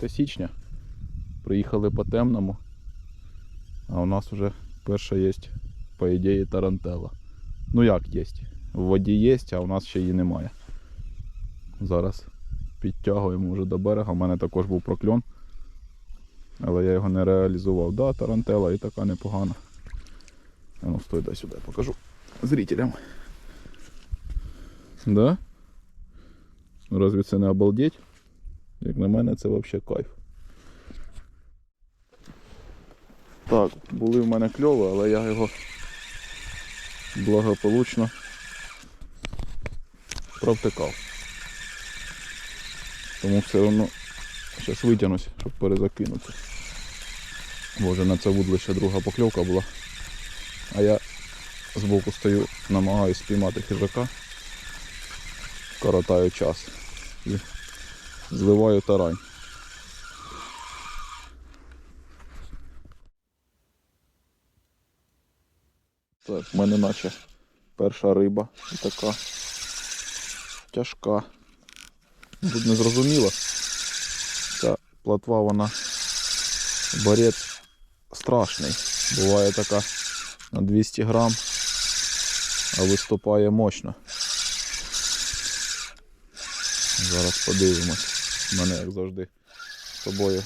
9 січня. Приїхали по темному. А у нас вже перша є, по ідеї, тарантела. Ну як є? В воді є, а у нас ще її немає. Зараз підтягуємо вже до берега. У мене також був прокльон. Але я його не реалізував. Да, тарантела і така непогана. А ну стой, дай сюди покажу зрителям. Да? Разве це не обалдеть? Як на мене, це взагалі кайф. Так, були в мене кльови, але я його благополучно провтикав. Тому все одно зараз витягнусь, щоб перезакинути. Боже, на це вудлище друга покльовка була. А я збоку стою, намагаюсь спіймати хижака, коротаю час і зливаю тарань. Так, в мене наче перша риба така тяжка. Тут не зрозуміло. Ця платва вона барет страшний. Буває така на 200 грам, а виступає мощно. Зараз подивимось. У мене, як завжди, з собою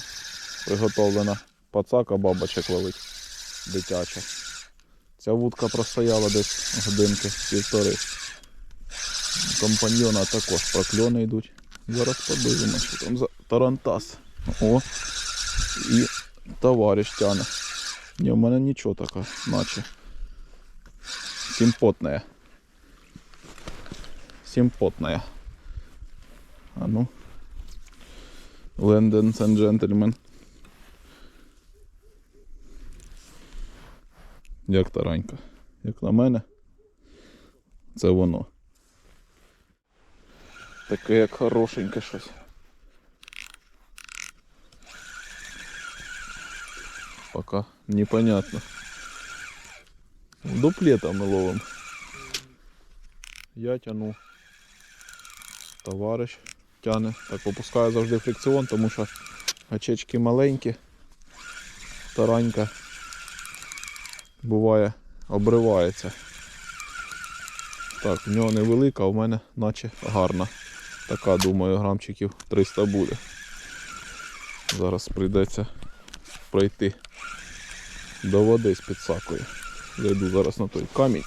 приготовлена пацака бабочек ловить дитяча. Ця вудка простояла десь годинки півтори. Компаньйона також прокльони йдуть. Зараз подивимось, що там за тарантас. О! І товариш тяне. Ні, в мене нічого така, наче. Симпотная. Симпотная. А ну. Lendens and Gentlemen. Як таранька. Як на мене, це воно. Таке як хорошеньке щось. Пока непонятно. Дуплетом ми ловим. Я тяну. Товариш тяне. Так опускаю завжди фрикціон, тому що гачечки маленькі. Таранька буває обривається. Так, в нього невелика, а в мене наче гарна. Така, думаю, грамчиків 300 буде. Зараз прийдеться пройти до води з підсакою. Зайду зараз на той камінь.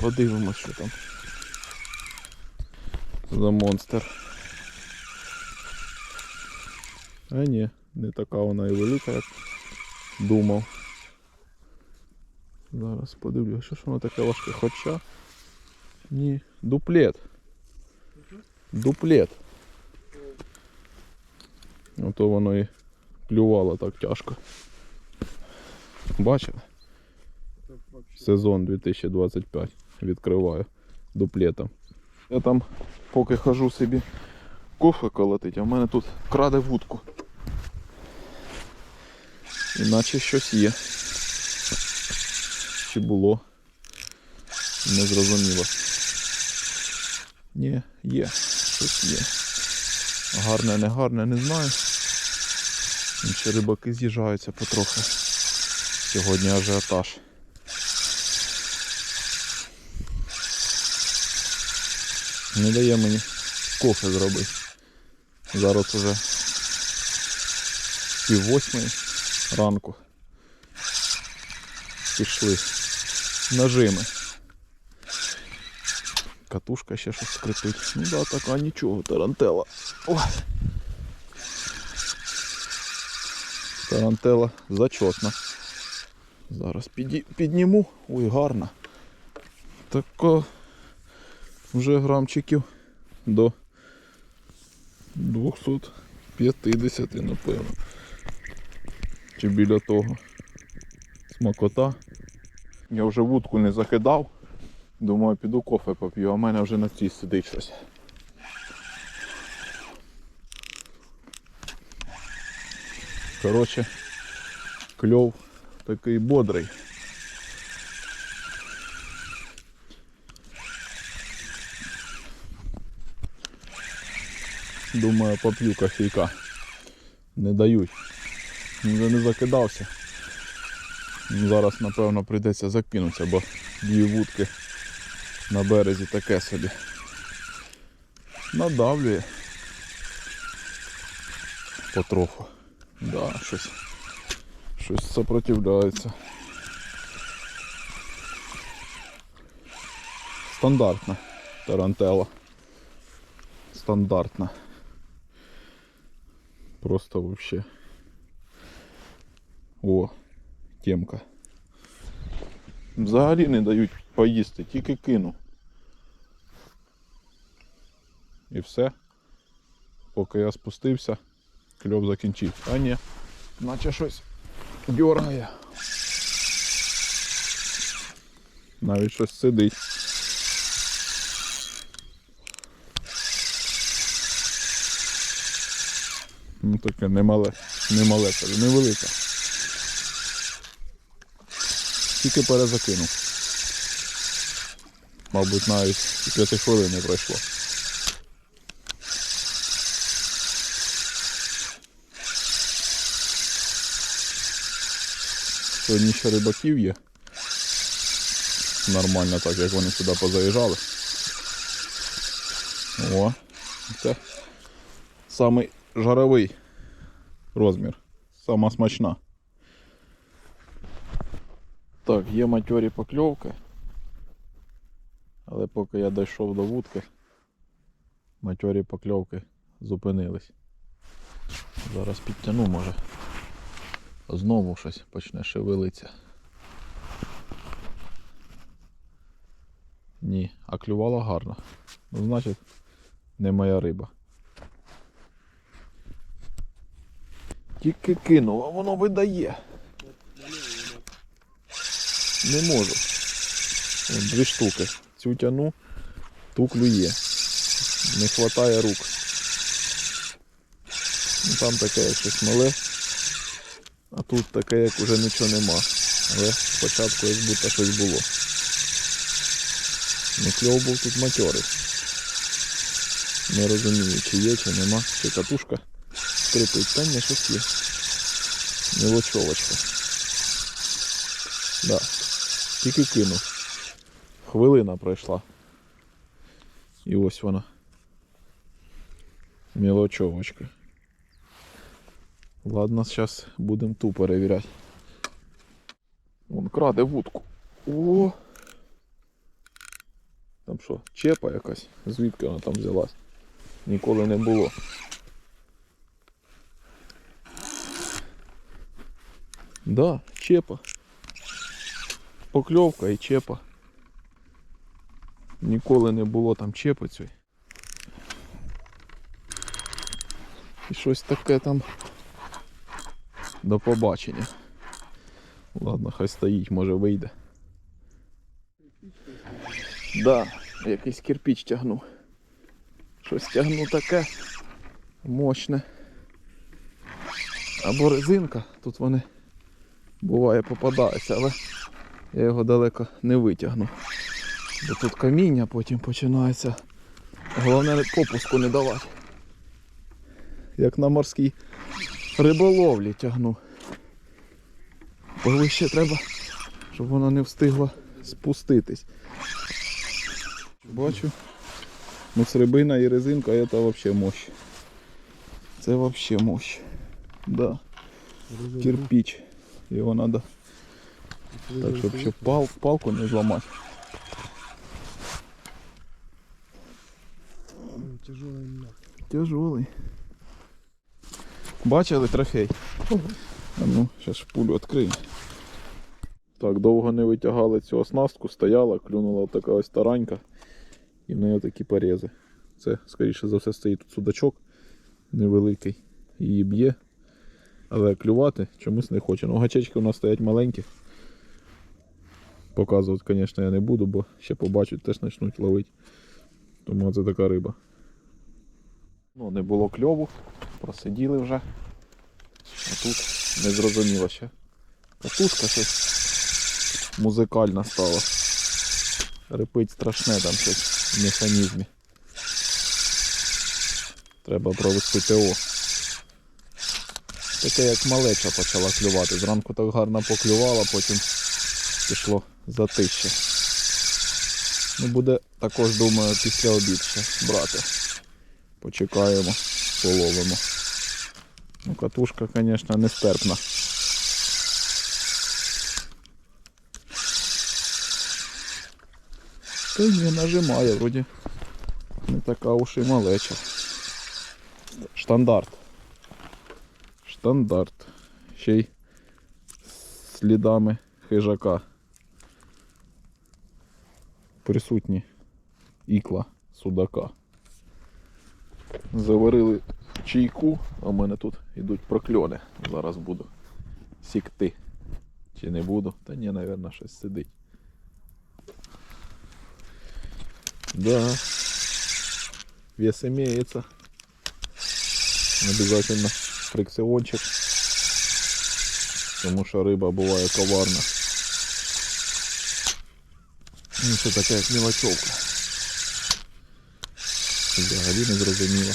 Подивимось, що там за монстр. А ні, не така вона і велика, як думав. Зараз подивлюся, що ж воно таке важке. Хоча. Ні. Дуплет. Дуплет. Ото воно і клювало так тяжко. Бачили? Сезон 2025 відкриваю дуплетом. Я там поки хожу собі кофе колотить, а в мене тут краде вудку. Іначе щось є. Чи було? Не зрозуміло. Ні, є, щось є. Гарне, не гарне, не знаю. Інші рибаки з'їжджаються потрохи. Сьогодні ажіотаж. Не дає мені кофе зробити. Зараз уже пів восьмої ранку. Пішли нажими. Катушка ще щось скрипить. Ну да, така нічого, тарантела. О. Тарантела зачетна. Зараз піді... підніму. Ой, гарна. Така вже грамчиків до 250, напевно. Чи біля того. Смакота. Я вже вудку не закидав. Думаю, піду кофе поп'ю, а в мене вже на цій сидить щось. Коротше, кльов такий бодрий. Думаю, поп'ю кофейка. Не дають. Вже не закидався. Зараз, напевно, прийдеться закинутися, бо дві вудки на березі таке собі. Надавлює. Потроху. Да, щось. Щось сопротивляється. Стандартна тарантела. Стандартна. Просто вообще. О, темка. Взагалі не дають поїсти, тільки кину. І все. Поки я спустився, кльов закінчив. А ні, наче щось дьоргає. Навіть щось сидить. Ну таке немале, немале, невелике. Тільки перезакинув. Мабуть, навіть і п'яти хвилин не пройшло. Сьогодні ще рибаків є. Нормально так, як вони сюди позаїжджали. О, це самий жаровий розмір. Сама смачна. Так, є матьорі покльовки. Але поки я дійшов до вудки, матьорі покльовки зупинились. Зараз підтягну, може. Знову щось почне шевелитися. Ні, а клювала гарно. Ну, значить, не моя риба. Тільки кинув, а воно видає. Не можу. Вон, дві штуки. Цю тяну, ту клює. Не вистачає рук. Ну, там таке щось мале. А тут таке, як уже нічого нема. Але спочатку як будто щось було. Не кльов був тут матьорий. Не розумію, чи є, чи нема. Чи катушка скрипить. Та ні, щось є. Мілочовочка. Да. Тільки кинув. Хвилина пройшла. І ось вона. Мілочовочка. Ладно, зараз будемо ту перевіряти. Вон краде вудку. О! Там що, чепа якась? Звідки вона там взялась? Ніколи не було. Да, чепа. Покльовка і чепа. Ніколи не було там чепи цієї. І щось таке там до побачення. Ладно, хай стоїть, може вийде. Да, якийсь кирпич тягну. Щось тягну таке мощне. Або резинка, тут вони буває попадаються, але я його далеко не витягну. Бо тут каміння потім починається. Головне попуску не давати. Як на морській риболовлі тягну. Бо ще треба, щоб воно не встигло спуститись. Бачу. Ну срибина і резинка це взагалі мощь. Це взагалі мощь. Да. Кирпич. Його треба. Так, щоб ще пал, палку не зламати. Тяжелый нахуй. Тяжелий. Бачили трофей? А ну, зараз пулю відкрию. Так, довго не витягали цю оснастку, стояла, клюнула така ось таранька. І в неї такі порізи. Це, скоріше за все, стоїть тут судачок невеликий. Її б'є. Але клювати чомусь не хоче. Ну, гачечки у нас стоять маленькі. Показувати, звісно, я не буду, бо ще побачать, теж почнуть ловити. Тому це така риба. Ну, не було кльову, просиділи вже. А тут не зрозуміло ще. Катушка щось музикальна стала. Репить страшне там щось в механізмі. Треба провести ТО. Таке як малеча почала клювати. Зранку так гарно поклювала, потім пішло затище. Ну, буде також, думаю, після обід ще брати. Почекаємо, половимо. Ну, катушка, звісно, нестерпна. Та ні, нажимає, вроді. Не така уж і малеча. Штандарт. Штандарт. Ще й слідами хижака. Присутні ікла судака. Заварили чайку, а в мене тут йдуть прокльони. Зараз буду сікти. Чи не буду? Та ні, мабуть, щось сидить. Да. Вес имеется. Обязательно фрикціончик. Тому що риба буває коварна. Ну, це така як мілочовка. Взагалі не зрозуміло.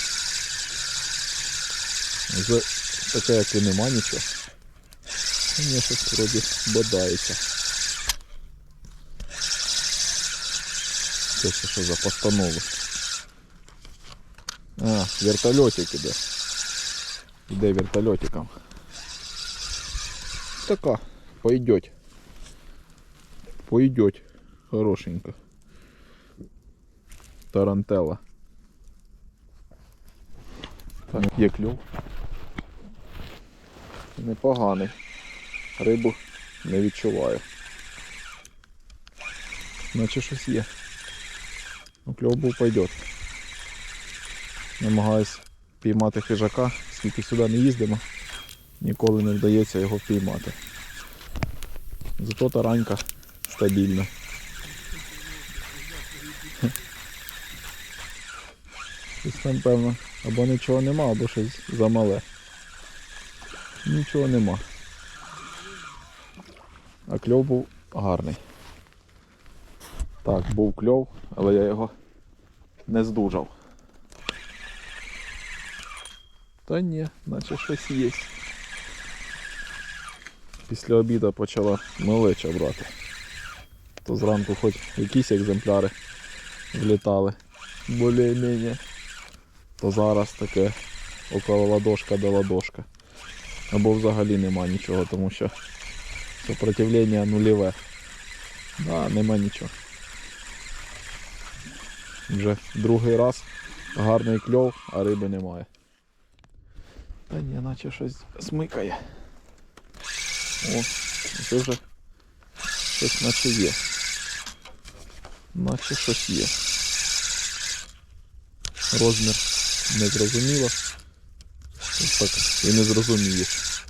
Вже таке, як і нема нічого. Мені щось вроді бодається. Це ще що за постанови? А, вертольотик іде. Іде вертольотиком. Така, пойдет. Пойдет. Хорошенько. Тарантела. Так, є клюв. Непоганий. Рибу не відчуваю. Наче щось є. Ну, кльов був пойдет. Намагаюсь піймати хижака, скільки сюди не їздимо, ніколи не вдається його впіймати. Зато таранька стабільна. Щось там, певно, або нічого нема, або щось замале. Нічого нема. А кльов був гарний. Так, був кльов, але я його не здужав. Та ні, наче щось є. Після обіду почала малеча брати. То зранку хоч якісь екземпляри влітали. Более-менее. То зараз таке около ладошка до ладошка. Або взагалі нема нічого, тому що сопротивлення нульове. Да, нема нічого. Вже другий раз гарний кльов, а риби немає. Та ні, наче щось смикає. О, це вже щось наче є. Наче щось є. Розмір не зрозуміло. Так, і не зрозумієш.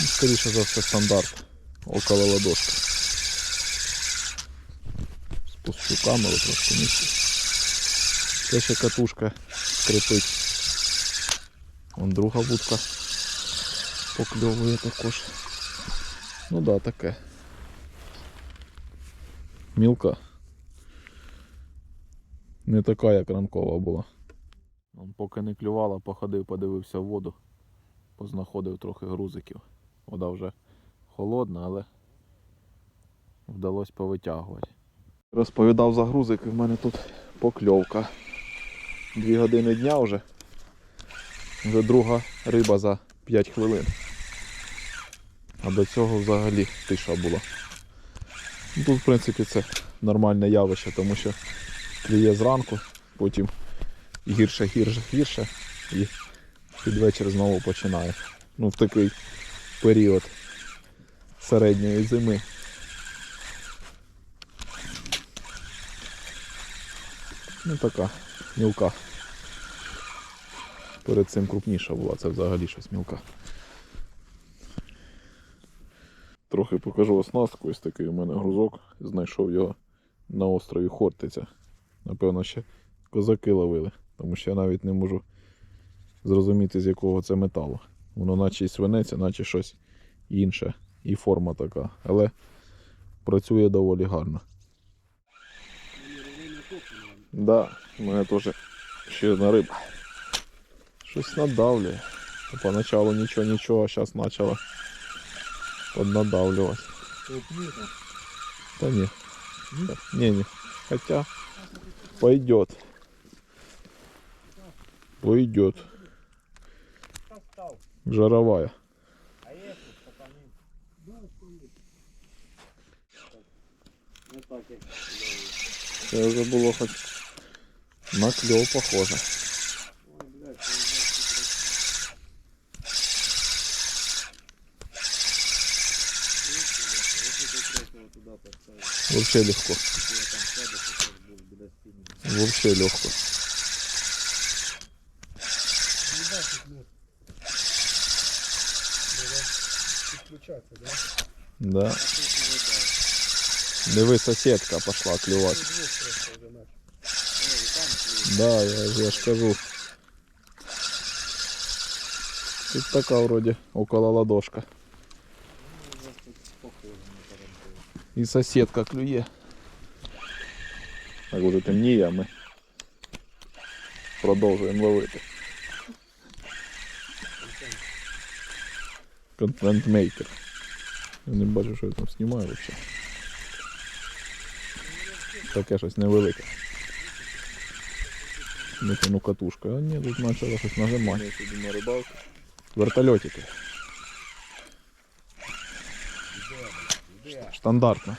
Ну, Скоріше за все стандарт. Около ладошки. Спущу камеру трошки нижче. Це ще катушка скрипить. Вон друга вудка покльовує також. Ну да, таке. Мілка. Не така, як ранкова була. Он поки не клювала, походив, подивився в воду, познаходив трохи грузиків. Вода вже холодна, але вдалося повитягувати. Розповідав за грузики, в мене тут покльовка. Дві години дня вже. Вже друга риба за 5 хвилин. А до цього взагалі тиша була. Ну, Тут, в принципі, це нормальне явище, тому що клює зранку, потім гірше, гірше, гірше і під вечір знову починає. Ну, в такий період середньої зими. Ну така мілка. Перед цим крупніша була, це взагалі щось мілка. Трохи покажу оснастку, ось такий у мене грузок. Знайшов його на острові Хортиця. Напевно, ще козаки ловили, тому що я навіть не можу зрозуміти, з якого це металу. Воно наче і свинець, наче щось інше. І форма така. Але працює доволі гарно. Да, у мене теж ще одна риба. Щось надавлює. Поначалу ничего, ничего, а сейчас начало поднадавливать. Да не. Не, не. Хотя пойдет. Пойдет. Жаровая. Це вже було хоч на кльов похоже. Вообще легко. Вообще легко. Підключатися, да? Да. Диви, сусідка пошла клювати. Двох просто вже наш. Да, я, ж- я ж кажу. Тут така вроде около ладошка. І сусідка клює. Так уже темніє, а ми продовжуємо ловити. Контент-мейкер. Я не бачу, що я там знімаю взагалі. Таке щось невелике. Ну, то, ну катушка. А ні, тут почало щось нажимати. на рибалку. Вертольотики. Штандартно.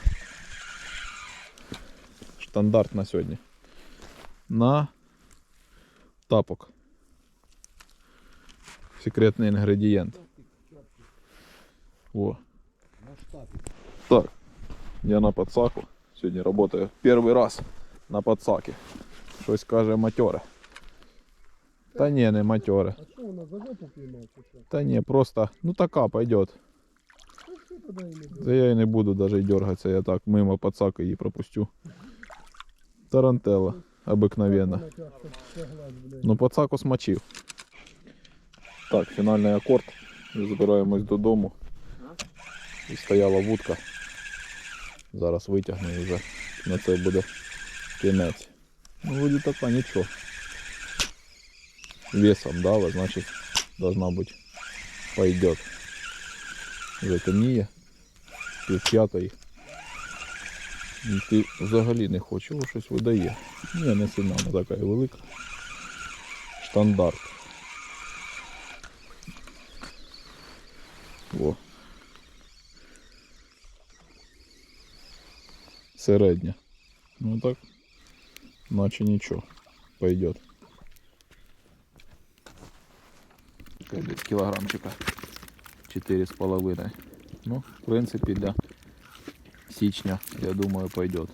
Штандарт на сьогодні. На тапок. Секретний інгредієнт. О. Так. Я на подсаку. Сьогодні працюю перший раз на подсаки. Щось каже матьоре. Та ні, не матьоре. А що вона за жопу піймав чи що? Та ні, просто, ну така пойдет. Ну що тоді і не буде? Да я и не буду даже дергаться, я так мимо подсака її пропустю. Тарантелла, обыкновенно. Вона тягне, тяглась, блядь. Ну подсаку смочив. Так, фінальний акорд. Збираємось додому. І стояла вудка. Зараз витягну і вже на це буде кінець. Ну, вроде така нічого. Весом дала, значить должна бути пойдет. Вже темніє. Пів п'ятої. І ти взагалі не хочеш, його щось видає. Ні, не сильно вона така і велика. Штандарт. О. Середня. Ну так, наче нічого. Пойдет. Десь кілограмчика. Четыре с половиной. Ну, в принципе, для січня, я думаю, пойдет.